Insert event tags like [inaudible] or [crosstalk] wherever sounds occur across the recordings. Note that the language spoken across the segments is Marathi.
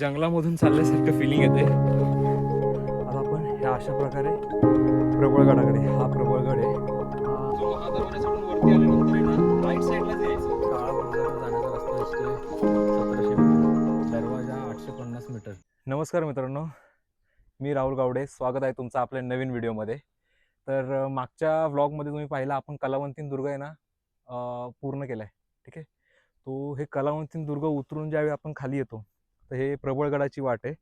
जंगलामधून चालल्यासारखं फिलिंग येते. आता आपण ह्या अशा प्रकारे प्रबळगडाकडे हा प्रबळगड आहे. हा जो महादरवाजा सोडून वरती आल्यानंतर आहे ना राईट साईडलाच यायचं. काळा बंगल्यावर जाण्याचा रस्ता दिसतोय. सतराशे मीटर दरवाजा आठशे पन्नास मीटर. नमस्कार मित्रांनो मी राहुल गावडे. स्वागत आहे तुमचं आपल्या नवीन व्हिडिओमध्ये. तर मागच्या व्लॉगमध्ये तुम्ही पाहिला आपण कलावंतीन दुर्ग आहे ना पूर्ण केला आहे ठीक आहे? तो हे कलावंतीन दुर्ग उतरून ज्यावेळी आपण खाली येतो तर हे प्रबळगडाची वाट आहे.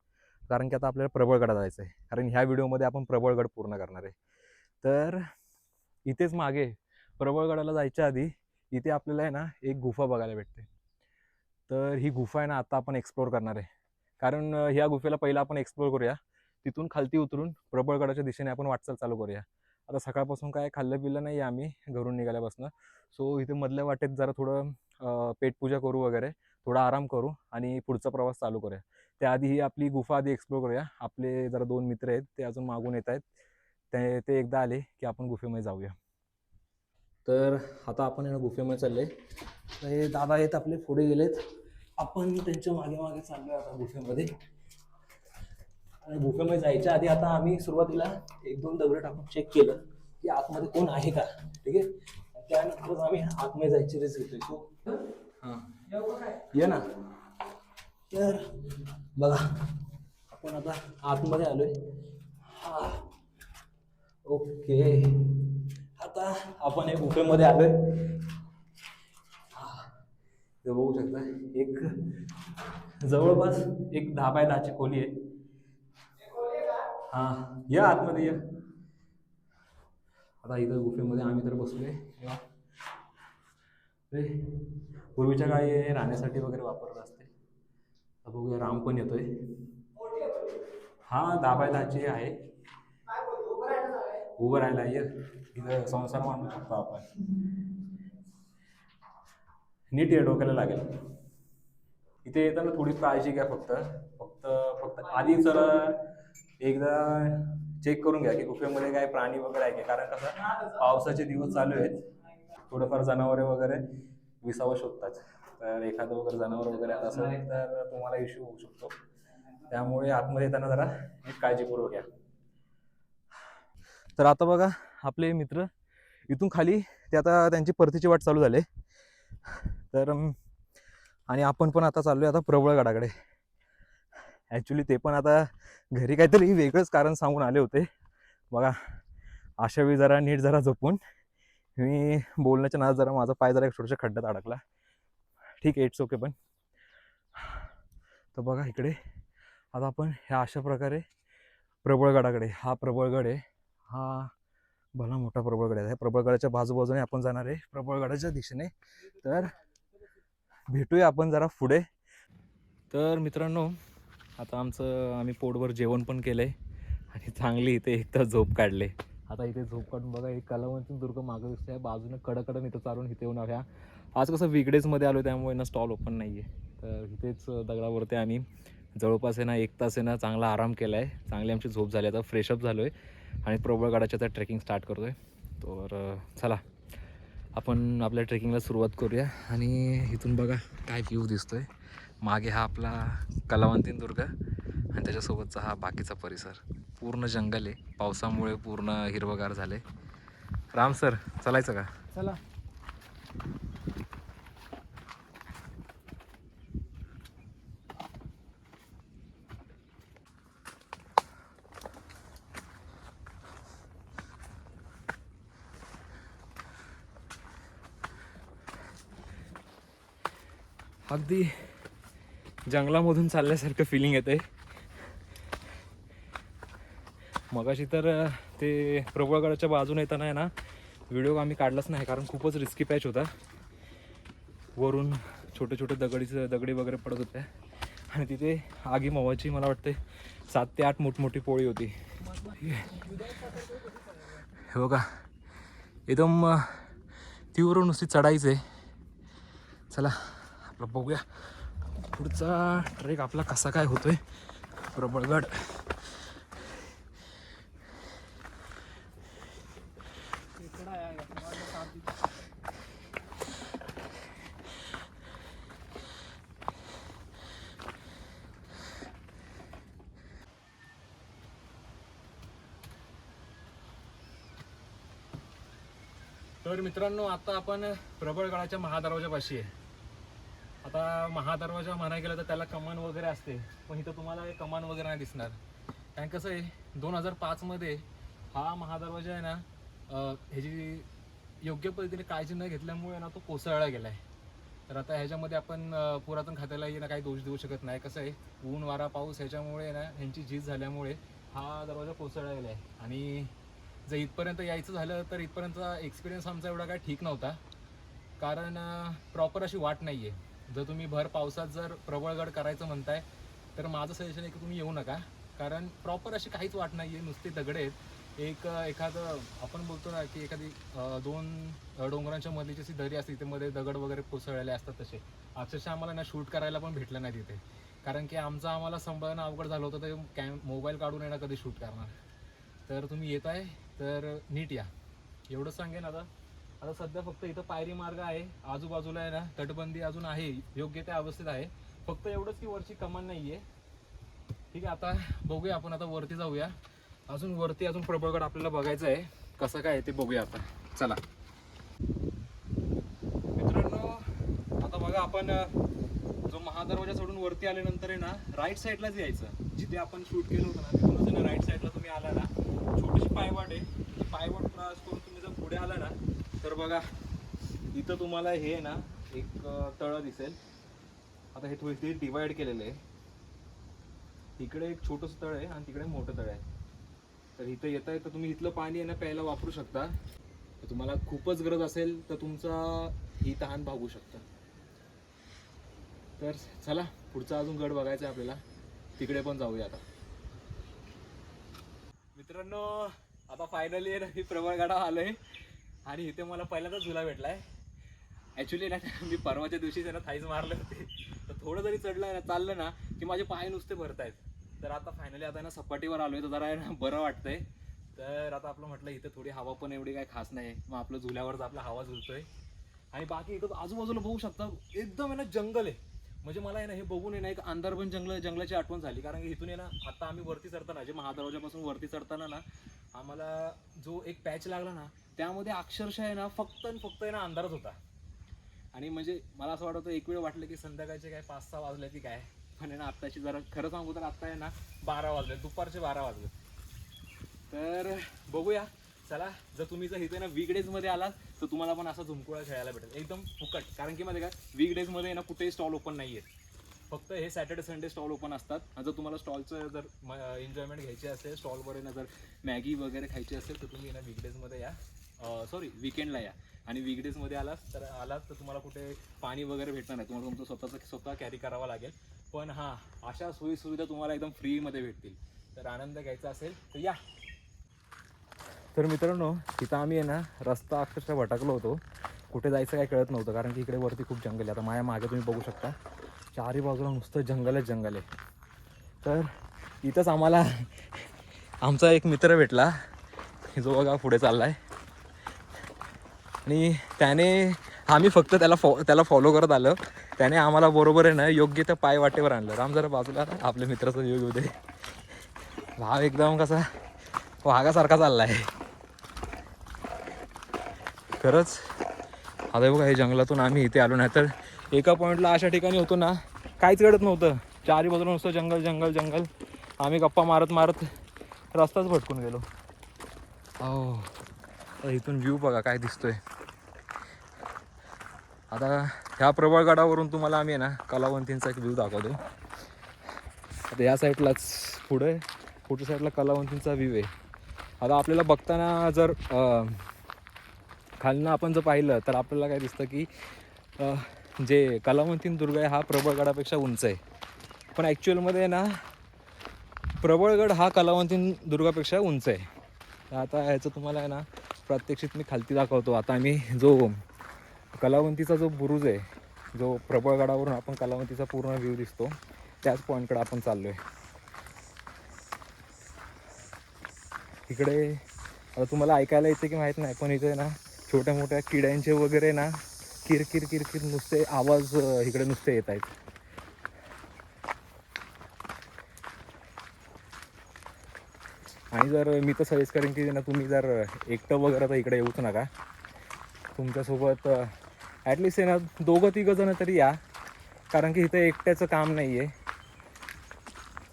कारण की आता आपल्याला प्रबळगडा जायचं आहे कारण ह्या व्हिडिओमध्ये आपण प्रबळगड पूर्ण करणार आहे. तर इथेच मागे प्रबळगडाला जायच्या आधी इथे आपल्याला आहे ना एक गुफा बघायला भेटते. तर ही गुफा आहे ना आता आपण एक्सप्लोर करणार आहे. कारण ह्या गुफेला पहिला आपण एक्सप्लोर करूया. तिथून खालती उतरून प्रबळगडाच्या दिशेने आपण वाटचाल चालू करूया. आता सकाळपासून काय खाल्लं पिल्लं नाही आम्ही घरून निघाल्यापासून. सो इथे मधल्या वाटेत जरा थोडं पेटपूजा करू वगैरे. थोडा आराम करू आणि पुढचा प्रवास चालू करूया. त्याआधी ही आपली गुफा आधी एक्सप्लोर करूया. आपले जरा दोन मित्र आहेत ते अजून मागून येत आहेत. ते ते एकदा आले की आपण गुफेमध्ये जाऊया. तर आता आपण ना गुफेमध्ये चालले तर हे दादा आहेत आपले पुढे गेलेत. आपण त्यांच्या मागे मागे चाललोय आता गुफेमध्ये. आणि गुफेमध्ये जायच्या आधी आता आम्ही सुरुवातीला एक दोन दगड टाकून चेक केलं की आतमध्ये कोण आहे का? ठीक आहे? त्यानंतरच आम्ही आतमध्ये जायची रेस घेतोय. सो हां. ये ना. तर बघा आपण आता आतमध्ये आलोय. हा. ओके. आता आपण एक गुफेमध्ये आलोय. हा. बघू शकता एक जवळपास एक दहा बाय दहाची खोली आहे. हा. या आतमध्ये या. आता इथं गुफेमध्ये आम्ही तर बसलोय. पूर्वीच्या काळी हे राहण्यासाठी वगैरे वापरत असते. बघूया राम पण येतोय. हा दहा बाय दहाची आहे. उभं राहायला ये. इथं संसार मानू शकतो आपण. नीट ये डोक्याला लागेल. इथे येताना थोडी काळजी घ्या फक्त. फक्त फक्त आधी जरा एकदा चेक करून घ्या की गुफेमध्ये काय प्राणी वगैरे आहे का. कारण कसं पावसाचे दिवस चालू आहेत. थोडंफार जनावरे वगैरे विसावं शोधतात. तर एखादं वगैरे जनावर वगैरे आता असेल तर तुम्हाला इश्यू होऊ शकतो. त्यामुळे आतमध्ये येताना जरा काळजीपूर्वक घ्या. तर आता बघा आपले मित्र इथून खाली ते आता त्यांची परतीची वाट चालू झाली. तर आणि आपण पण आता चाललोय आता प्रबळगडाकडे ॲक्च्युली ते पण आता घरी काहीतरी वेगळंच कारण सांगून आले होते. बघा अशा वेळी जरा नीट जरा जपून मी बोलण्याच्या नादात जरा माझा पाय जरा एक छोट्याशा खड्ड्यात अडकला. ठीक आहे इट्स ओके पण. तर बघा इकडे आता आपण ह्या अशा प्रकारे प्रबळगडाकडे हा प्रबळगड आहे. हा भला मोठा प्रबळगड आहे. प्रबळगडाच्या बाजूबाजूने आपण जाणार आहे प्रबळगडाच्या दिशेने. तर भेटूया आपण जरा पुढे. तर मित्रांनो आता आमचं आम्ही पोटभर जेवण पण केलं आहे आणि चांगली इथे एक तर झोप काढले. आता इथे झोप काढून बघा एक कलावंती दुर्ग मागं दिसतोय बाजूने कडकडन इथं चालून इथे येऊन ह्या आज कसं विकडेजमध्ये आलो त्यामुळे ना स्टॉल ओपन नाही आहे तर इथेच दगडावरती आम्ही. जवळपास आहे ना एक तास आहे ना चांगला आराम केला आहे चांगली आमची झोप झाली. आता फ्रेशअप झालो आहे आणि प्रबळगडाच्या आता ट्रेकिंग स्टार्ट करतो आहे तर चला. आपण आपल्या ट्रेकिंगला सुरुवात करूया. आणि इथून बघा काय व्ह्यू दिसतोय. मागे हा आपला कलावंतीन दुर्ग. आणि त्याच्यासोबतचा हा बाकीचा परिसर. पूर्ण जंगल आहे. पावसामुळे पूर्ण हिरवगार झाले राम सर चालायचं का? चला. अगदी जंगलामधून चालल्यासारखं फिलिंग येते मगाशी तर ते प्रबळगडाच्या बाजूने येताना आहे ना व्हिडिओ आम्ही काढलाच नाही कारण खूपच रिस्की पॅच होता. वरून छोटे छोटे दगडीचं दगडी वगैरे पडत होत्या आणि तिथे आगी मवाची मला वाटते सात ते आठ मोठमोठी पोळी होती. हे बघा एकदम तीव्र नुसती चढायचं आहे. चला आपलं बघूया. पुढचा ट्रेक आपला कसा काय होतोय. प्रबळगड तर मित्रांनो आता आपण प्रबळगडाच्या महादरवाजापाशी आहे. आता महादरवाजा म्हणायला गेलं तर त्याला कमान वगैरे असते पण इथं तुम्हाला हे कमान वगैरे नाही दिसणार. कारण कसं आहे दोन हजार पाचमध्ये हा महादरवाजा आहे ना ह्याची योग्य पद्धतीने काळजी न घेतल्यामुळे ना तो कोसळला गेला आहे तर आता ह्याच्यामध्ये आपण पुरातन खात्यालाही ना काही दोष देऊ शकत नाही. कसं आहे ऊन वारा पाऊस ह्याच्यामुळे ना ह्यांची झीज झाल्यामुळे हा दरवाजा कोसळला गेला आहे आणि जर इथपर्यंत यायचं झालं तर इथपर्यंतचा एक्सपिरियन्स आमचा एवढा काय ठीक नव्हता. कारण प्रॉपर अशी वाट नाही आहे जर तुम्ही भर पावसात जर प्रबळगड करायचं म्हणताय तर माझं सजेशन आहे की तुम्ही येऊ नका. कारण प्रॉपर अशी काहीच वाट नाही आहे नुसते दगड आहेत. एक एखादं आपण बोलतो ना की एखादी दोन डोंगरांच्या मधली जशी दरी असते तिथे मध्ये दगड वगैरे कोसळलेले असतात तसे. अक्षरशः आम्हाला ना शूट करायला पण भेटलं नाही तिथे. कारण की आमचं आम्हाला सांभाळणं अवघड झालं होतं ते कॅम मोबाईल काढून येणं कधी शूट करणार. तर तुम्ही येत आहे तर नीट या. एवढंच सांगेन आता. आता सध्या फक्त इथं पायरी मार्ग आहे. आजूबाजूला आहे ना तटबंदी अजून आहे. योग्य त्या अवस्थेत आहे. फक्त एवढंच की वरची कमान नाही आहे ठीक आहे आता बघूया आपण. आता वरती जाऊया. अजून वरती अजून प्रबळगड आपल्याला बघायचं आहे. कसं काय ते बघूया आता चला. मित्रांनो आता बघा आपण जो महादरवाजा सोडून वरती आल्यानंतर आहे ना राईट साईडलाच यायचं. जिथे आपण शूट केलं होतं ना तिथूनच ना राईट साईडला तुम्ही आला ना. छोटीशी पायवाट आहे. ती पायवाट क्रॉस करून तुम्ही जर पुढे आला ना तर बघा इथं तुम्हाला हे ना एक तळं दिसेल. आता हे थोडी डिवाईड केलेलं आहे. इकडे एक छोटंसं तळ आहे आणि तिकडे मोठं तळ आहे. तर इथं येत आहे तर तुम्ही इथलं पाणी आहे ना प्यायला वापरू शकता. तर तुम्हाला खूपच गरज असेल तर तुमचा ही तहान भागू शकता. तर चला पुढचा अजून गड बघायचा आहे आपल्याला. तिकडे पण जाऊया आता. मित्रांनो आता फायनली मी प्रबळगडा आलोय. आणि इथे मला पहिल्यांदा झुला भेटलाय. ॲक्च्युली ना [laughs] मी परवाच्या दिवशी त्यांना थाईज मारले होते. तर थोडं जरी चढलं ना चाललं ना की माझे पाय नुसते भरतायत. तर आता फायनली आता ना सपाटीवर आलोय तर जरा आहे ना बरं वाटतंय. तर आता आपलं म्हटलं इथं थोडी हवा पण एवढी काय खास नाही मग आपलं झुल्यावरच आपला हवा झुलतोय. आणि बाकी इथं आजूबाजूला बघू शकता एकदम आहे ना जंगल आहे. म्हणजे मला आहे ना हे बघून आहे ना एक अंधारबन जंगल जंगलाची आठवण झाली. कारण की इथून आहे ना आता आम्ही वरती चढताना जे महादरवाजापासून वरती चढताना ना आम्हाला जो एक पॅच लागला ना त्यामध्ये अक्षरशः आहे ना फक्त आणि फक्त आहे ना अंधारच होता. आणि म्हणजे मला असं वाटतं एक वेळ वाटलं की संध्याकाळचे काय पाच सहा वाजले की काय? पण आहे ना आत्ताची जरा खरं सांगू तर आत्ता आहे ना बारा वाजले दुपारचे बारा वाजले. तर बघूया. चला जर तुम्ही जर इथे ना वीकडेजमध्ये आलात तर तुम्हाला पण असा झुमकुळा खेळायला भेटेल. एकदम फुकट. कारण की मध्ये काय वीकडेजमध्ये ना कुठेही स्टॉल ओपन नाही आहे फक्त हे सॅटर्डे संडे स्टॉल ओपन असतात. आणि जर तुम्हाला स्टॉलचं जर एन्जॉयमेंट घ्यायची असेल स्टॉलवर ना जर मॅगी वगैरे खायची असेल तर तुम्ही ना वीकडेजमध्ये या. सॉरी विकेंडला या. आणि वीकडेजमध्ये आलात तर आलात तर तुम्हाला कुठे पाणी वगैरे भेटणार नाही. तुम्हाला तुमचं स्वतःचं स्वतः कॅरी करावा लागेल. पण हां अशा सोयीसुविधा तुम्हाला एकदम फ्रीमध्ये भेटतील. तर आनंद घ्यायचा असेल तर या. तर मित्रांनो तिथं आम्ही आहे ना रस्ता अक्षरशः भटकलो होतो. कुठे जायचं काय कळत नव्हतं कारण की इकडे वरती खूप जंगल आहे. आता माझ्या मागे तुम्ही बघू शकता. चारही बाजूला नुसतं जंगलच जंगल आहे. तर इथंच आम्हाला आमचा एक मित्र भेटला. जो बघा पुढे चालला आहे आणि त्याने आम्ही फक्त त्याला फॉ त्याला फॉलो करत आलं. त्याने आम्हाला बरोबर आहे ना योग्य त्या पाय वाटेवर आणलं. राम जरा बाजूला आपल्या मित्राचा योग होते भाव एकदम कसा वाघासारखा चालला आहे खरंच. आता बघा हे जंगलातून आम्ही इथे आलो नाही तर एका पॉईंटला अशा ठिकाणी होतो ना काहीच घडत नव्हतं. चारी बाजूला नुसतं जंगल जंगल जंगल. आम्ही गप्पा मारत मारत रस्ताच भटकून गेलो. हो इथून व्ह्यू बघा काय दिसतोय. आता ह्या प्रबळगडावरून तुम्हाला आम्ही आहे ना कलावंतींचा एक व्ह्यू दाखवतो. आता या साईडलाच पुढे पुढच्या साईडला कलावंतींचा व्ह्यू आहे. आता आपल्याला बघताना जर खालनं आपण जर पाहिलं तर आपल्याला काय दिसतं की जे कलावंतीन दुर्ग आहे हा प्रबळगडापेक्षा उंच आहे. पण ॲक्च्युअलमध्ये ना प्रबळगड हा कलावंतीन दुर्गापेक्षा उंच आहे. आता ह्याचं तुम्हाला आहे ना प्रात्यक्षिक मी खालती दाखवतो. आता आम्ही जो कलावंतीचा जो बुरुज आहे जो प्रबळगडावरून आपण कलावंतीचा पूर्ण व्ह्यू दिसतो त्याच पॉईंटकडे आपण चाललो आहे इकडे आता तुम्हाला ऐकायला येते की माहीत नाही पण इथे ना छोट्या मोठ्या किड्यांचे वगैरे ना किरकिर किरकिर नुसते आवाज इकडे नुसते येत आहेत. आणि जर मी तर सजेस्ट करेन की ना तुम्ही जर एकटं वगैरे तर इकडे येऊच नका. तुमच्यासोबत ॲटलिस्ट आहे ना दोघं तिघं जण तरी या. कारण की इथं एकट्याचं काम नाही आहे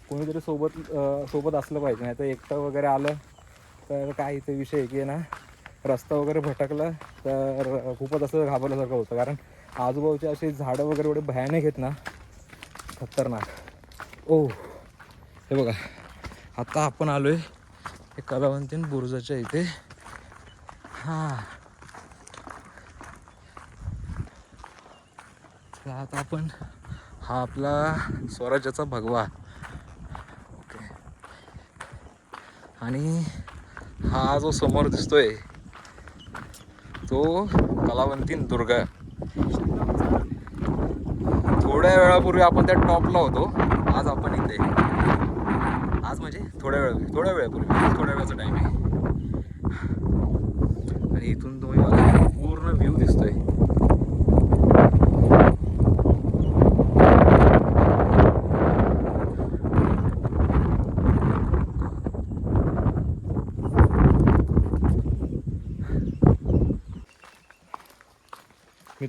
कोणीतरी सोबत सोबत असलं पाहिजे. नाही तर एकटं वगैरे आलं तर काय इथे विषय आहे की आहे ना रस्ता वगैरे भटकला तर खूपच असं घाबरल्यासारखं होतं. कारण आजूबाजूचे असे झाडं वगैरे एवढे भयानक आहेत ना खतरनाक. ओ हे बघा. आता आपण आलो आहे कलावंतीन बुरुजाच्या इथे. हां. आता आपण हा आपला स्वराज्याचा भगवा. ओके आणि हा जो समोर दिसतोय तो कलावंतीन दुर्गा. थोड्या वेळापूर्वी आपण त्या टॉपला होतो. आज आपण इथे. आज म्हणजे थोड्या वेळ थोड्या वेळापूर्वी थोड्या वेळाचा टाईम आहे आणि इथून तुम्ही मला पूर्ण व्ह्यू दिसतोय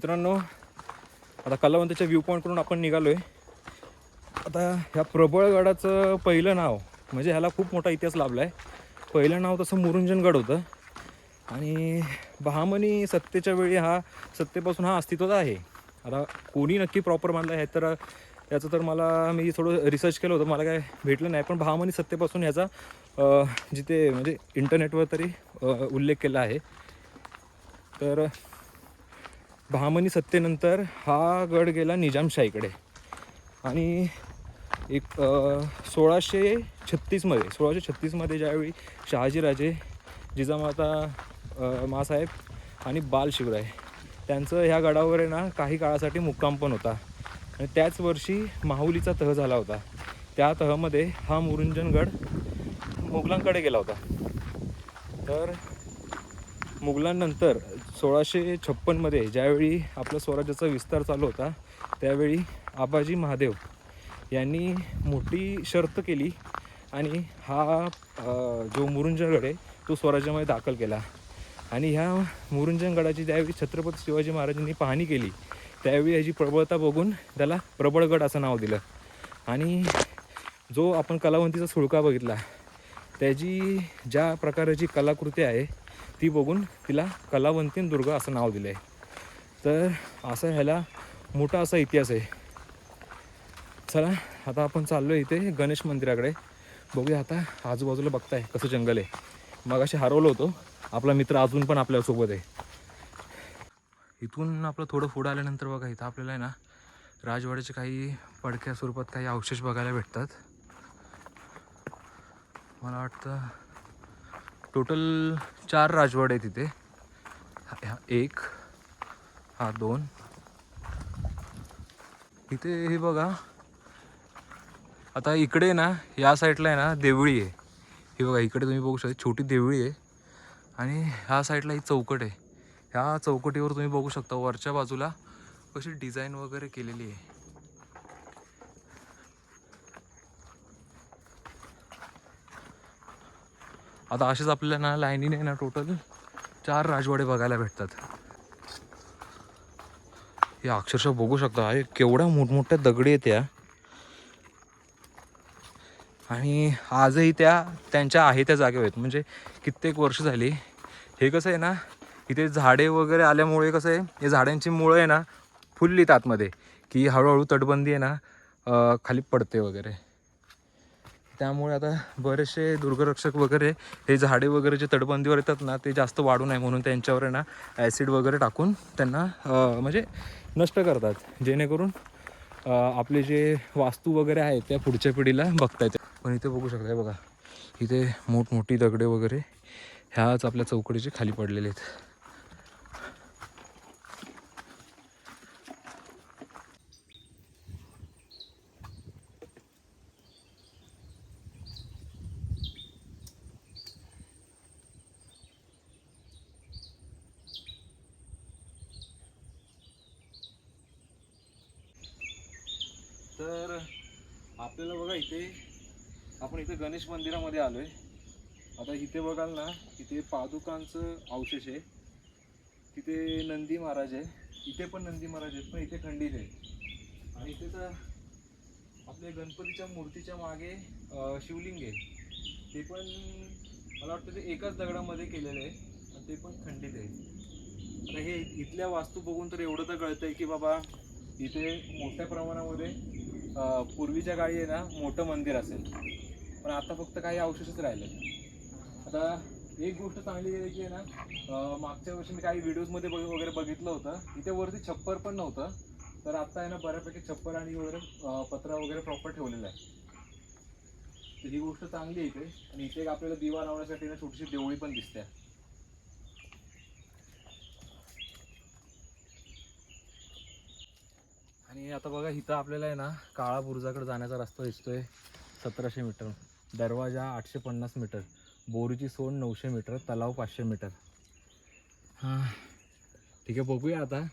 मित्रांनो आता कलावंताच्या व्ह्यू पॉईंटकडून आपण निघालो आहे आता ह्या प्रबळगडाचं पहिलं नाव म्हणजे ह्याला खूप मोठा इतिहास लाभला आहे पहिलं नाव तसं मुरुंजनगड होतं. आणि बहामनी सत्तेच्या वेळी हा सत्तेपासून हा अस्तित्वात आहे. आता कोणी नक्की प्रॉपर बांधला आहे तर याचं तर मला मी थोडं रिसर्च केलं होतं मला काय भेटलं नाही. पण बहामनी सत्तेपासून याचा जिथे म्हणजे इंटरनेटवर तरी उल्लेख केला आहे. तर बहामनी सत्तेनंतर हा गड गेला निजामशाहीकडे. आणि एक सोळाशे छत्तीसमध्ये सोळाशे छत्तीसमध्ये ज्यावेळी शहाजीराजे जिजामाता मासाहेब आणि बाल शिवराय त्यांचं ह्या गडावर आहे ना काही काळासाठी मुक्काम पण होता. आणि त्याच वर्षी माहुलीचा तह झाला होता. त्या तहमध्ये हा मुरुंजनगड मुघलांकडे गेला होता. तर मुघलांनंतर सोळाशे छप्पनमध्ये ज्यावेळी आपल्या स्वराज्याचा विस्तार चालू होता त्यावेळी आबाजी महादेव यांनी मोठी शर्त केली आणि हा जो मुरुंजगड आहे तो स्वराज्यामध्ये दाखल केला. आणि ह्या मुरुंजनगडाची ज्यावेळी छत्रपती शिवाजी महाराजांनी पाहणी केली त्यावेळी याची प्रबळता बघून त्याला प्रबळगड असं नाव दिलं. आणि जो आपण कलावंतीचा सुळका बघितला त्याची ज्या प्रकारची कलाकृती आहे ती बघून तिला कलावंतीन दुर्ग असं नाव दिलं आहे तर असं ह्याला मोठा असा इतिहास आहे. चला आता आपण चाललो आहे इथे गणेश मंदिराकडे. बघूया आता आजूबाजूला बघताय कसं जंगल आहे. मग असे हरवलो होतो. आपला मित्र अजून पण आपल्यासोबत आहे. इथून आपलं थोडं पुढं आल्यानंतर बघा इथं आपल्याला आहे ना राजवाड्याचे काही पडक्या स्वरूपात काही अवशेष बघायला भेटतात. मला वाटतं टोटल चार राजवाडे आहेत तिथे हा एक हा दोन. इथे हे बघा. आता इकडे ना या साईडला आहे ना देवळी आहे. हे बघा इकडे तुम्ही बघू शकता छोटी देवळी आहे. आणि ह्या साईडला ही चौकट आहे. ह्या चौकटीवर तुम्ही बघू शकता वरच्या बाजूला कशी डिझाईन वगैरे केलेली आहे. आता असेच आपल्याला ना लाईनीने ना टोटल चार राजवाडे बघायला भेटतात. हे अक्षरशः बघू शकता हे केवढ्या मोठमोठ्या दगडी आहेत या. आणि आजही त्या त्यांच्या आहे त्या जागेवर. आहेत म्हणजे कित्येक वर्ष झाली. हे कसं आहे ना इथे झाडे वगैरे आल्यामुळे कसं आहे हे झाडांची मुळं आहे ना फुललीत आतमध्ये. की हळूहळू तटबंदी आहे ना खाली पडते वगैरे. त्यामुळे आता बरेचसे दुर्गरक्षक वगैरे हे झाडे वगैरे जे तटबंदीवर येतात ना ते जास्त वाढू नये म्हणून त्यांच्यावर आहे ना ॲसिड वगैरे टाकून त्यांना म्हणजे नष्ट करतात. जेणेकरून आपले जे वास्तू वगैरे आहेत त्या पुढच्या पिढीला बघता येते पण इथे बघू शकता बघा इथे मोठमोठी दगडे वगैरे ह्याच आपल्या चौकडीचे खाली पडलेले आहेत. गणेश मंदिरामध्ये आलोय. आता इथे बघाल ना इथे पादुकांचं अवशेष आहे. तिथे नंदी महाराज आहे. इथे पण नंदी महाराज आहेत पण इथे खंडीत आहे आणि इथे तर आपल्या गणपतीच्या मूर्तीच्या मागे शिवलिंग आहे. ते पण मला वाटतं ते एकाच दगडामध्ये केलेलं आहे आणि ते पण खंडित आहे. आता हे इथल्या वास्तू बघून तर एवढं तर कळतं आहे की बाबा इथे मोठ्या प्रमाणामध्ये पूर्वीच्या काळी आहे ना मोठं मंदिर असेल. पण आता फक्त काही अवशेषच राहिले. आता एक गोष्ट चांगली आहे की आहे ना मागच्या वर्षी मी काही व्हिडिओजमध्ये बघ वगैरे बघितलं होतं. इथे वरती छप्पर पण नव्हतं. तर आता आहे ना बऱ्यापैकी छप्पर आणि वगैरे पत्रा वगैरे प्रॉपर ठेवलेलं आहे. तर ही गोष्ट चांगली आहे इथे. आणि इथे एक आपल्याला दिवा लावण्यासाठी ना छोटीशी देवळी पण दिसते. आणि आता बघा इथं आपल्याला आहे ना काळा बुरुजाकडे जाण्याचा रस्ता दिसतोय. सतराशे मीटर दरवाजा आठशे पन्नास मीटर बोरीची सोंड नऊशे मीटर तलाव पाचशे मीटर. हां. ठीक आहे बघूया आता.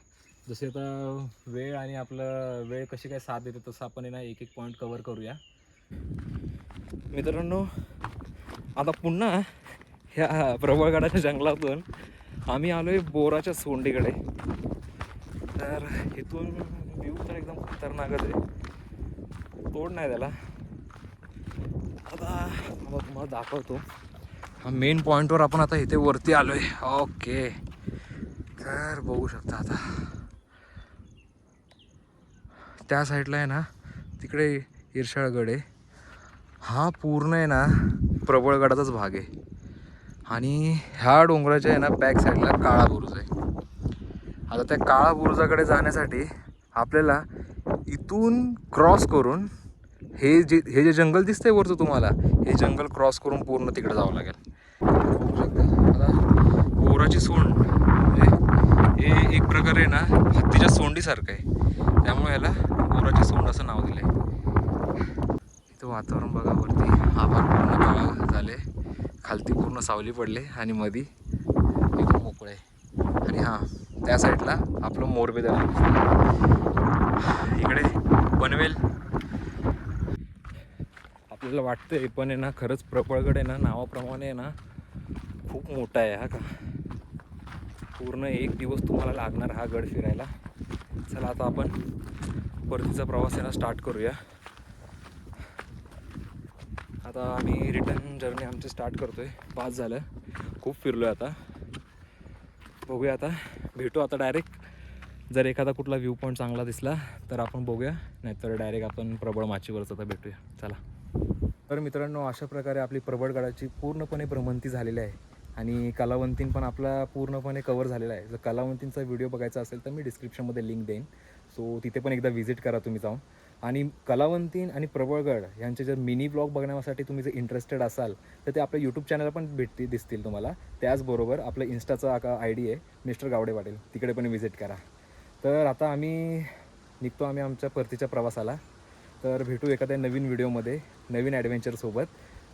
जसे आता वेळ आणि आपलं वेळ कशी काय साथ देते तसं आपण ना एक एक पॉईंट कवर करूया. मित्रांनो आता पुन्हा ह्या प्रबळगडाच्या जंगलातून आम्ही आलो आहे बोराच्या सोंडीकडे. तर इथून व्यू तर एकदम खतरनाकच आहे. तोड नाही त्याला. आता मग तुम्हाला दाखवतो. हा मेन पॉईंटवर आपण आता इथे वरती आलो आहे ओके तर बघू शकता आता. त्या साईडला आहे ना तिकडे इरशाळगड आहे. हा पूर्ण आहे ना प्रबळगडाचाच भाग आहे. आणि ह्या डोंगराच्या आहे ना बॅक साईडला काळा बुरुज आहे. आता त्या काळा बुरुजाकडे जाण्यासाठी आपल्याला इथून क्रॉस करून हे जे हे जे जंगल दिसतंय वरचं तुम्हाला हे जंगल क्रॉस करून पूर्ण तिकडे जावं लागेल. बघू शकता बोराची सोंड. हे एक प्रकारे ना हत्तीच्या सोंडीसारखं आहे. त्यामुळे याला बोराची सोंड असं नाव दिलं आहे इथं वातावरण बघा वरती. आभार पूर्ण काळा झाले. खालती पूर्ण सावली पडले आणि मधी एकदम मोकळे. आणि हां त्या साईडला आपलं मोरबे धरण इकडे पनवेल आपल्याला वाटतंय पण आहे ना खरंच प्रबळगड आहे ना नावाप्रमाणे आहे ना खूप मोठा आहे हा का. पूर्ण एक दिवस तुम्हाला लागणार हा गड फिरायला. चला आता आपण परतीचा प्रवास आहे ना स्टार्ट करूया. आता आम्ही रिटर्न जर्नी आमची स्टार्ट करतो आहे पाच झालं. खूप फिरलो आहे आता. बघूया आता. भेटू आता डायरेक्ट जर एखादा कुठला व्ह्यू पॉईंट चांगला दिसला तर आपण बघूया. नाहीतर डायरेक्ट आपण प्रबळ माचीवरच आता भेटूया. चला. तर मित्रांनो अशा प्रकारे आपली प्रबळगडाची पूर्णपणे भ्रमंती झालेली आहे. आणि कलावंतीन पण आपला पूर्णपणे कवर झालेला आहे. जर कलावंतींचा व्हिडिओ बघायचा असेल तर मी डिस्क्रिप्शनमध्ये लिंक देईन. सो तिथे पण एकदा व्हिजिट करा तुम्ही जाऊन. आणि कलावंतीन आणि प्रबळगड यांचे जर मिनी ब्लॉग बघण्यासाठी तुम्ही जर इंटरेस्टेड असाल तर ते आपल्या यूट्यूब चॅनल पण भेटतील दिसतील तुम्हाला. त्याचबरोबर आपलं इन्स्टाचा आय डी आहे मिस्टर गावडे पाटील. तिकडे पण व्हिजिट करा. तर आता आम्ही निघतो आम्ही आमच्या परतीच्या प्रवासाला. तर भेटू एखाद्या नवीन व्हिडिओमध्ये नवीन ॲडव्हेंचरसोबत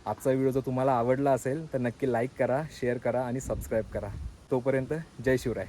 आजचा व्हिडिओ जर तुम्हाला आवडला असेल तर नक्की लाईक करा शेअर करा आणि सबस्क्राईब करा. तोपर्यंत जय शिवराय.